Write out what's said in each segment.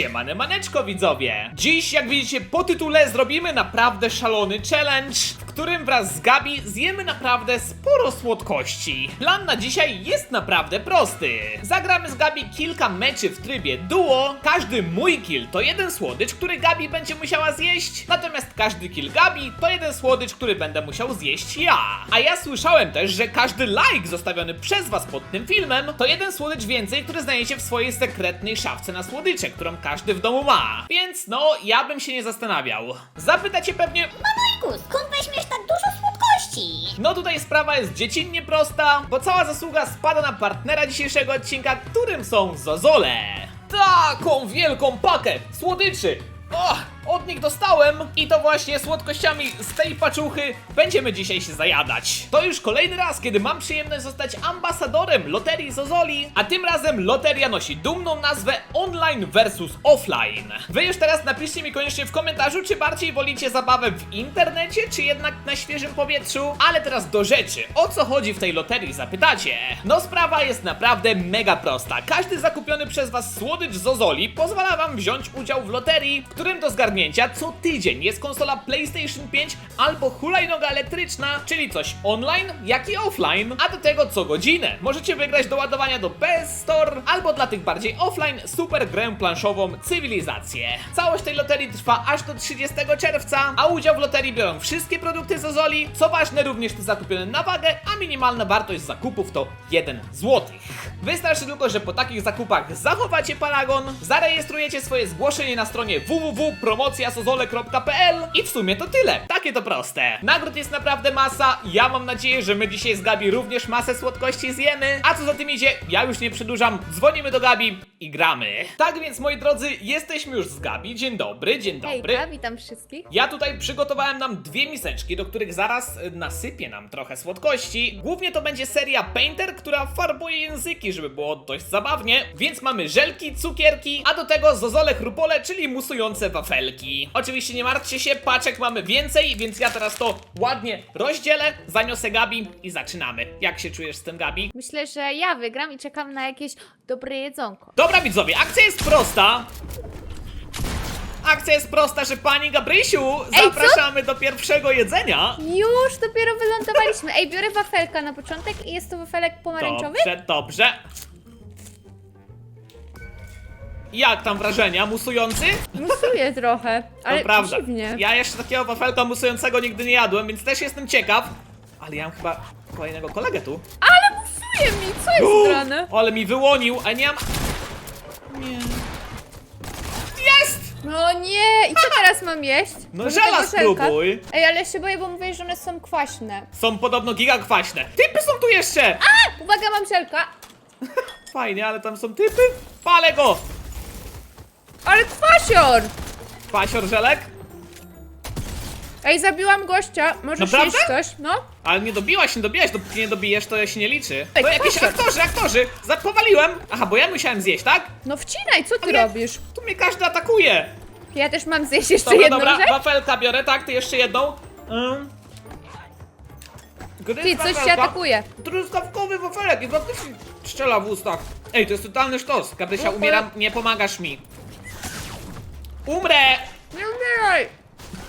Siemane maneczko widzowie! Dziś, jak widzicie po tytule, zrobimy naprawdę szalony challenge, w którym wraz z Gabi zjemy naprawdę sporo słodkości. Plan na dzisiaj jest naprawdę prosty. Zagramy z Gabi kilka meczy w trybie duo. Każdy mój kill to jeden słodycz, który Gabi będzie musiała zjeść, natomiast każdy kill Gabi to jeden słodycz, który będę musiał zjeść ja. A ja słyszałem też, że każdy like zostawiony przez was pod tym filmem to jeden słodycz więcej, który znajdziecie w swojej sekretnej szafce na słodycze, którą każdy w domu ma. Więc no, ja bym się nie zastanawiał. Zapytacie pewnie, Majku, skąd weźmiesz tak dużo słodkości? no tutaj sprawa jest dziecinnie prosta, bo cała zasługa spada na partnera dzisiejszego odcinka, którym są Zozole. Taką wielką pakę słodyczy! O, od nich dostałem i to właśnie słodkościami z tej paczuchy będziemy dzisiaj się zajadać. To już kolejny raz, kiedy mam przyjemność zostać ambasadorem loterii Zozoli, a tym razem loteria nosi dumną nazwę Online versus Offline. Wy już teraz napiszcie mi koniecznie w komentarzu, czy bardziej wolicie zabawę w internecie, czy jednak na świeżym powietrzu. Ale teraz do rzeczy. O co chodzi w tej loterii, zapytacie? No sprawa jest naprawdę mega prosta. Każdy zakupiony przez was słodycz Zozoli pozwala wam wziąć udział w loterii, którym do zgarnięcia co tydzień jest konsola PlayStation 5 albo hulajnoga elektryczna, czyli coś online, jak i offline, a do tego co godzinę. Możecie wygrać do ładowania do PS Store albo dla tych bardziej offline super grę planszową Cywilizację. Całość tej loterii trwa aż do 30 czerwca, a udział w loterii biorą wszystkie produkty Zozoli, co ważne również te zakupione na wagę, a minimalna wartość zakupów to 1 zł. Wystarczy tylko, że po takich zakupach zachowacie paragon, zarejestrujecie swoje zgłoszenie na stronie www.promocjasozole.pl i w sumie to tyle. Takie to proste. Nagród jest naprawdę masa. Ja mam nadzieję, że my dzisiaj z Gabi również masę słodkości zjemy. A co za tym idzie, ja już nie przedłużam. Dzwonimy do Gabi i gramy. Tak więc, moi drodzy, jesteśmy już z Gabi. Dzień dobry, dzień dobry. Hejka, witam wszystkich. Ja tutaj przygotowałem nam dwie miseczki, do których zaraz y, nasypię nam trochę słodkości. Głównie to będzie seria Painter, która farbuje języki, żeby było dość zabawnie. Więc mamy żelki, cukierki, a do tego zozole chrupole, czyli musujące wafelki. Oczywiście nie martwcie się, paczek mamy więcej, więc ja teraz to ładnie rozdzielę, zaniosę Gabi i zaczynamy. Jak się czujesz z tym, Gabi? Myślę, że ja wygram i czekam na jakieś dobre jedzonko. Dobra widzowie, akcja jest prosta. Akcja jest prosta, że pani Gabrysiu, Ej, zapraszamy do pierwszego jedzenia. Już dopiero wylądowaliśmy. Ej, biorę wafelka na początek i jest to wafelek pomarańczowy? Dobrze, dobrze. Jak tam wrażenia? Musujący? Musuję trochę, ale to prawda. dziwnie. Ja jeszcze takiego wafelka musującego nigdy nie jadłem, więc też jestem ciekaw. Ale ja mam chyba kolejnego kolegę tu. Ale musuje mi, co jest grane? Ale mi wyłonił, a nie mam... Nie. Jest! No nie, i co teraz mam jeść? No Może żela tego żelka? spróbuj. Ej, ale się boję, bo mówię, że one są kwaśne. Są podobno giga kwaśne. Typy są tu jeszcze! Uwaga, mam żelka. Fajnie, ale tam są typy. Palę go! Ale kwasior! Pasior żelek? Ej, zabiłam gościa. Możesz Naprawdę? jeść coś? No. Ale nie dobiłaś, nie dobijesz, dopóki nie dobijesz, to się nie liczy. Ej, To jakieś aktorzy, aktorzy! Zapowaliłem! Aha, bo ja musiałem zjeść, tak? No wcinaj, co ty Ale- robisz? Tu mnie każdy atakuje! Ja też mam zjeść jeszcze Dobra, jedną dobra, rzecz? wafelka biorę, tak, ty jeszcze jedną. Mm. Gryz Ty, coś się wafelka. atakuje. Truskawkowy wafelek i faktycznie strzela w ustach. Ej, to jest totalny sztos. Gabrysia, Ufa. umieram, nie pomagasz mi. Umrę! Nie umieraj!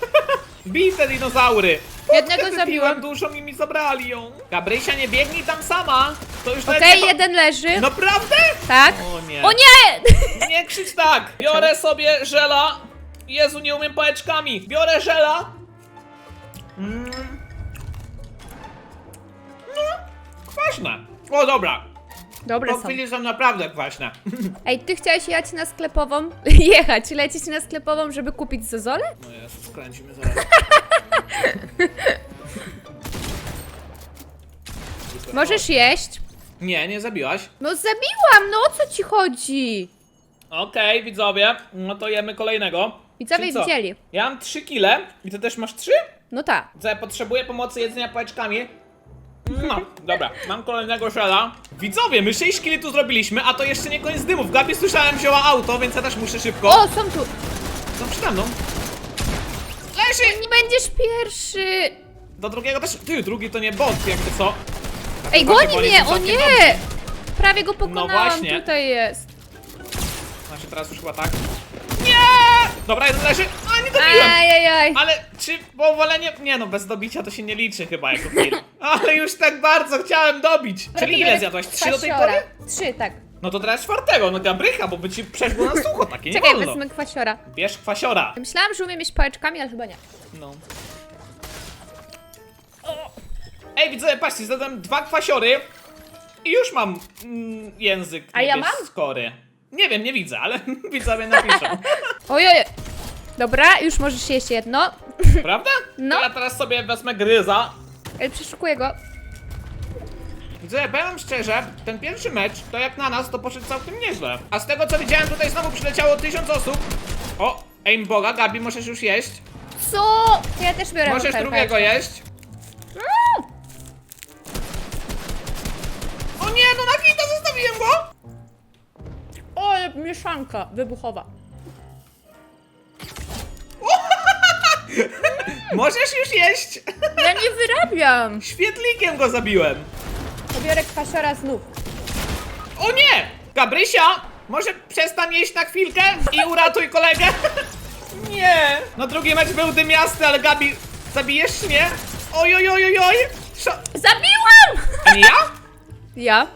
Bij te dinozaury! Jednego zabiłam. dużo i mi zabrali ją. Gabrysia, nie biegnij tam sama! To już nawet Okej, nie ma- jeden leży. Naprawdę? Tak. O nie. O nie! Nie krzycz tak! Biorę sobie żela. Jezu, nie umiem pałeczkami. Biorę żela. Mm. No, kwaśne. O dobra. Dobre Po są. chwili są naprawdę kwaśne. Ej, ty chciałeś jechać na sklepową? Jechać, lecieć na sklepową, żeby kupić zozole? No jest, skręcimy zaraz. Możesz jeść. Nie, nie zabiłaś. No zabiłam, no o co ci chodzi? Okej, widzowie, no to jemy kolejnego. Widzowie Czyli co? widzieli. Ja mam 3 kile i ty też masz 3? No tak. Co ja potrzebuję pomocy jedzenia pałeczkami. No, dobra, mam kolejnego szela. Widzowie, my 6 kili tu zrobiliśmy, a to jeszcze nie koniec dymów. Gabi słyszałem wzięła auto, więc ja też muszę szybko. O, są tu. Są przede mną. Leży! Nie będziesz pierwszy. Do drugiego też. Ty, drugi to nie bot, jakby co. Ej, Właśnie, goni mnie, o nie! Prawie go pokonałam, właśnie. tutaj jest. Znaczy teraz już chyba tak. Dobra, jeden leży. A, nie dobiłem! Ajajaj. Ale czy powolenie... Nie no, bez dobicia to się nie liczy chyba jako kill. Ale już tak bardzo chciałem dobić. Czyli ile zjadłaś? Trzy do tej pory? Trzy, tak. No to teraz czwartego, no gabrycha, bo by ci przeszło na sucho, takie nie Czekaj, wolno. wezmę kwasiora. Bierz kwasiora. Myślałam, że umiem jeść pałeczkami, ale chyba nie. No. O! Ej, widzę, patrzcie, zadam dwa kwasiory i już mam mm, język A ja mam? skory. Nie wiem, nie widzę, ale widzowie napiszą. Ojoj. Dobra, już możesz jeść jedno. Prawda? No. Ja teraz sobie wezmę gryza. Ale przeszukuję go. Widzę, powiem szczerze, ten pierwszy mecz, to jak na nas, to poszedł całkiem nieźle. A z tego co widziałem, tutaj znowu przyleciało tysiąc osób. O, aim boga, Gabi, możesz już jeść. Co? Ja też biorę Możesz łyżkę. drugiego jeść. O nie, no na hita zostawiłem go! O, ale mieszanka wybuchowa. Możesz już jeść! Ja nie wyrabiam. Świetlikiem go zabiłem. To biorę kwasiora znów. O nie! Gabrysia, może przestań jeść na chwilkę i uratuj kolegę? Nie! No drugi mecz był dymiasty, ale Gabi, zabijesz mnie? Oj, oj, oj, oj, oj! Szo- Zabiłam! A nie ja? Ja?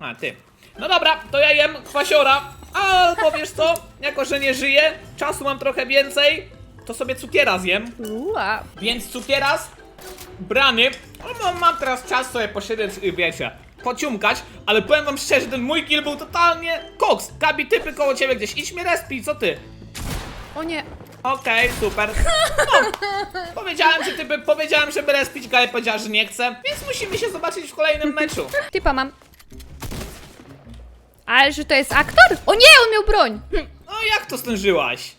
A, ty. No dobra, to ja jem kwasiora. A powiesz co? Jako, że nie żyję, czasu mam trochę więcej, to sobie cukiera zjem. Ua. Więc cukieras brany. O, mam, mam teraz czas sobie posiedzieć, y, wiecie, pociumkać, ale powiem wam szczerze, ten mój kill był totalnie koks. Gabi, typy koło ciebie gdzieś, idź mnie respi, co ty? O nie. Okej, super. No, powiedziałem, że typy, powiedziałem, żeby respić, Gabi powiedziała, że nie chce, więc musimy się zobaczyć w kolejnym meczu. Typa mam. Ale że to jest aktor? O nie, on miał broń. Hm. No jak to stężyłaś?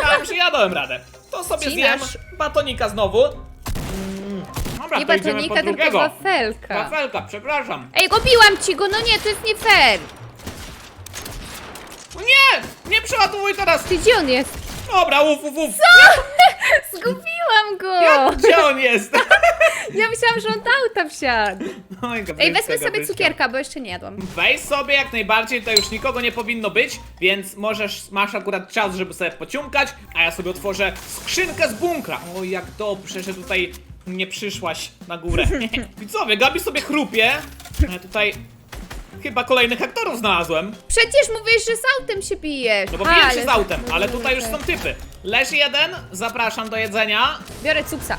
Myślałem, że ja dałem radę. To sobie zjem batonika znowu. Mm. Dobra, Nie to idziemy batonika, tylko drugiego. wafelka. Wafelka, przepraszam. Ej, obiłam ci go, no nie, to jest nie fair. O nie! Nie przeładowuj teraz! Ty, gdzie on jest? Dobra, uf, uf, uf. Zgubiłam go. Jak, gdzie on jest? Ja myślałam, że on do auta wsiadł. Oj, Ej, wezmę sobie cukierka, bo jeszcze nie jadłam. Weź sobie jak najbardziej, to już nikogo nie powinno być, więc możesz, masz akurat czas, żeby sobie pociumkać, a ja sobie otworzę skrzynkę z bunkra. O, jak dobrze, że tutaj nie przyszłaś na górę. Widzowie, Gabi sobie chrupie, a ja tutaj chyba kolejnych aktorów znalazłem. Przecież mówisz, że z autem się bijesz. No bo A, biję się ale- z autem, no, ale no, tutaj już okej. są typy. Leży jeden, zapraszam do jedzenia. Biorę cuksa.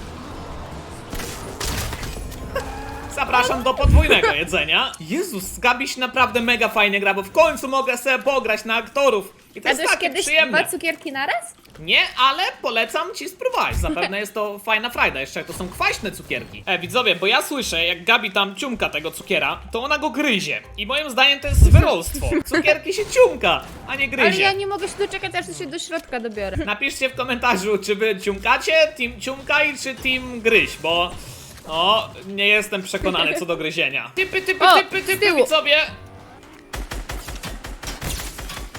Zapraszam do podwójnego jedzenia. Jezus, z Gabi się naprawdę mega fajnie gra, bo w końcu mogę sobie pograć na aktorów. I to jest Jadłeś takie kiedyś przyjemne. dwa cukierki naraz? Nie, ale polecam ci spróbować. Zapewne jest to fajna frajda. Jeszcze jak to są kwaśne cukierki. E, widzowie, bo ja słyszę, jak Gabi tam ciumka tego cukiera, to ona go gryzie. I moim zdaniem to jest wyrolstwo. Cukierki się ciumka, a nie Ale gryzie. ja nie mogę się doczekać, aż się do środka dobiorę. Napiszcie w komentarzu, czy wy ciumkacie, team ciumkaj, czy team gryź, bo... O, nie jestem przekonany co do gryzienia. Typy, typy, O, typy, z typy, tyłu. widzowie!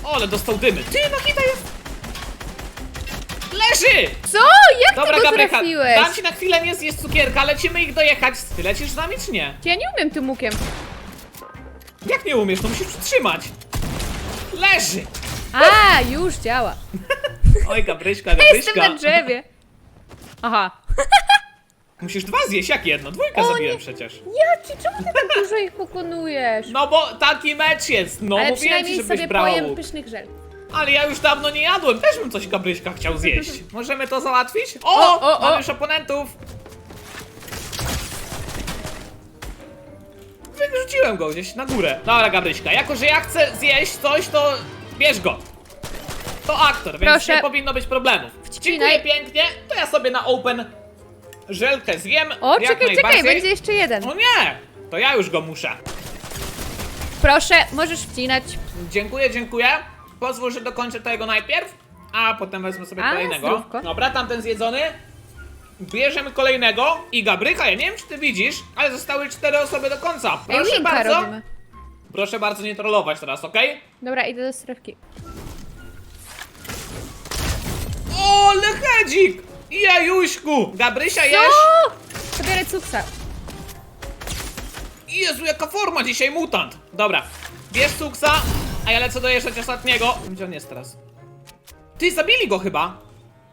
O, ale dostał dymy. Ty, no hita jest! Leży! Co? Jak Dobra, ty go Gabrycha, trafiłeś? dam ci na chwilę nie zjeść cukierka, lecimy ich dojechać. Ty lecisz z nami, czy nie? Ja nie umiem tym łukiem. Jak nie umiesz? No musisz przytrzymać. Leży! A, już działa. Oj, Gabryśka, Jestem Gabryśka. na drzewie. Aha. Musisz dwa zjeść, jak jedno? Dwójkę O, zabiłem nie. przecież. Jaki, czemu ty tak dużo ich pokonujesz? No bo taki mecz jest, no Ale mówiłem ci, przynajmniej żebyś sobie brała pojem pysznych żel. Ale ja już dawno nie jadłem, też bym coś Gabryśka chciał zjeść. Możemy to załatwić? O, O, o, o. mamy już oponentów. Wyrzuciłem go gdzieś na górę. Dobra, Gabryśka, jako że ja chcę zjeść coś, to bierz go. To aktor, więc Proszę. nie powinno być problemów. Wcinaj. Dziękuję pięknie, to ja sobie na open żelkę zjem. O, jak czekaj, czekaj, najbardziej. będzie jeszcze jeden. O nie, to ja już go muszę. Proszę, możesz wcinać. Dziękuję, dziękuję. Pozwól, że dokończę tego najpierw, a potem wezmę sobie A, kolejnego. zdrówko. Dobra, tamten zjedzony. Bierzemy kolejnego i Gabrycha, ja nie wiem czy ty widzisz, ale zostały cztery osoby do końca. Ej, Proszę bardzo. robimy. Proszę bardzo nie trollować teraz, okej? Dobra, idę do strefki. O, lechedzik! Jejuśku! Gabrysia, jesz? O! To biorę cuksa. Jezu, jaka forma dzisiaj, mutant! Dobra, bierz cuksa, a ja lecę dojeżdżać ostatniego. Gdzie on jest teraz? Ty, zabili go chyba!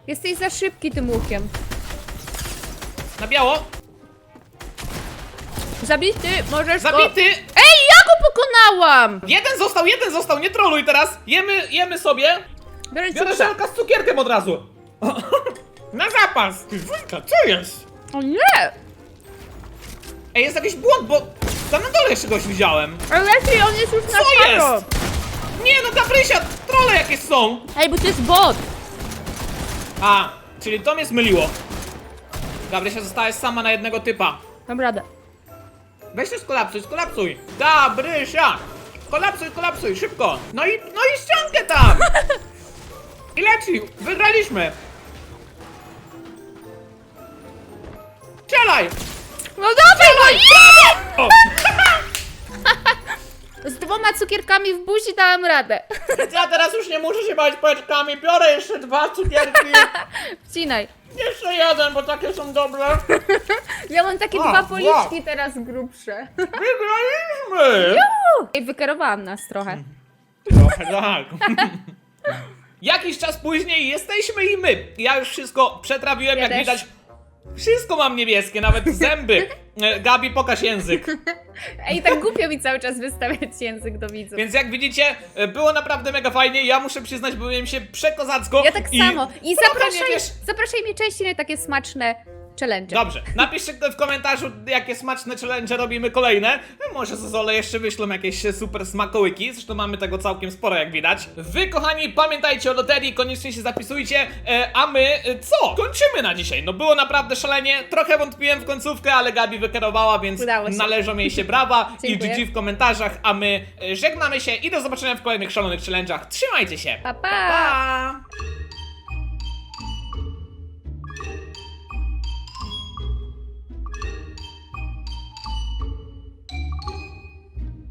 Jesteś za szybki tym łukiem. Na biało. Zabity, możesz go... Zabity. Ej, ja go pokonałam! Jeden został, jeden został, nie troluj teraz. Jemy, jemy sobie. Biorę Biorę żelka z cukierkiem od razu. Na zapas. Ty, Wujka, co jest? O nie! Ej, jest jakiś błąd, bo tam na dole jeszcze goś widziałem. Ale lepiej, on jest już na Co jest? Nie no, Gabrysia, trole jakieś są. Ej, bo to jest bot. A, czyli to mnie zmyliło. Gabrysia zostałaś sama na jednego typa. Dam radę. Weź to skolapsuj, skolapsuj. Gabrysia! Kolapsuj, kolapsuj, szybko. No i, no i ściankę tam. I leci, wygraliśmy. Strzelaj! No dawaj go! Nie! O, Z dwoma cukierkami w buzi dałam radę. ja teraz już nie muszę się bać pałeczkami. Biorę jeszcze dwa cukierki. Wcinaj. Jeszcze jeden, bo takie są dobre. Ja mam takie A, dwa policzki teraz grubsze. Wygraliśmy! Ej, wykerowałam nas trochę. Trochę tak. Jakiś czas później jesteśmy i my. Ja już wszystko przetrawiłem, Ja jak też. widać. Wszystko mam niebieskie, nawet zęby. E, Gabi, pokaż język. Ej, tak głupio mi cały czas wystawiać język do widzów. Więc jak widzicie, e, było naprawdę mega fajnie. Ja muszę przyznać, byłem się przekozacko. Ja tak samo. I trochę zapraszaj, wiesz- zapraszaj mnie częściej na takie smaczne challenge. Dobrze, napiszcie w komentarzu, jakie smaczne challenge robimy kolejne. Może Zozole jeszcze wyślą jakieś super smakołyki, zresztą mamy tego całkiem sporo, jak widać. Wy, kochani, pamiętajcie o loterii, koniecznie się zapisujcie, e, a my e, co? Kończymy na dzisiaj. No było naprawdę szalenie, trochę wątpiłem w końcówkę, ale Gabi wykierowała, więc Udało się. należą jej się brawa i Dziękuję. GG w komentarzach, a my e, żegnamy się i do zobaczenia w kolejnych szalonych challenge'ach. Trzymajcie się! Pa, pa. pa!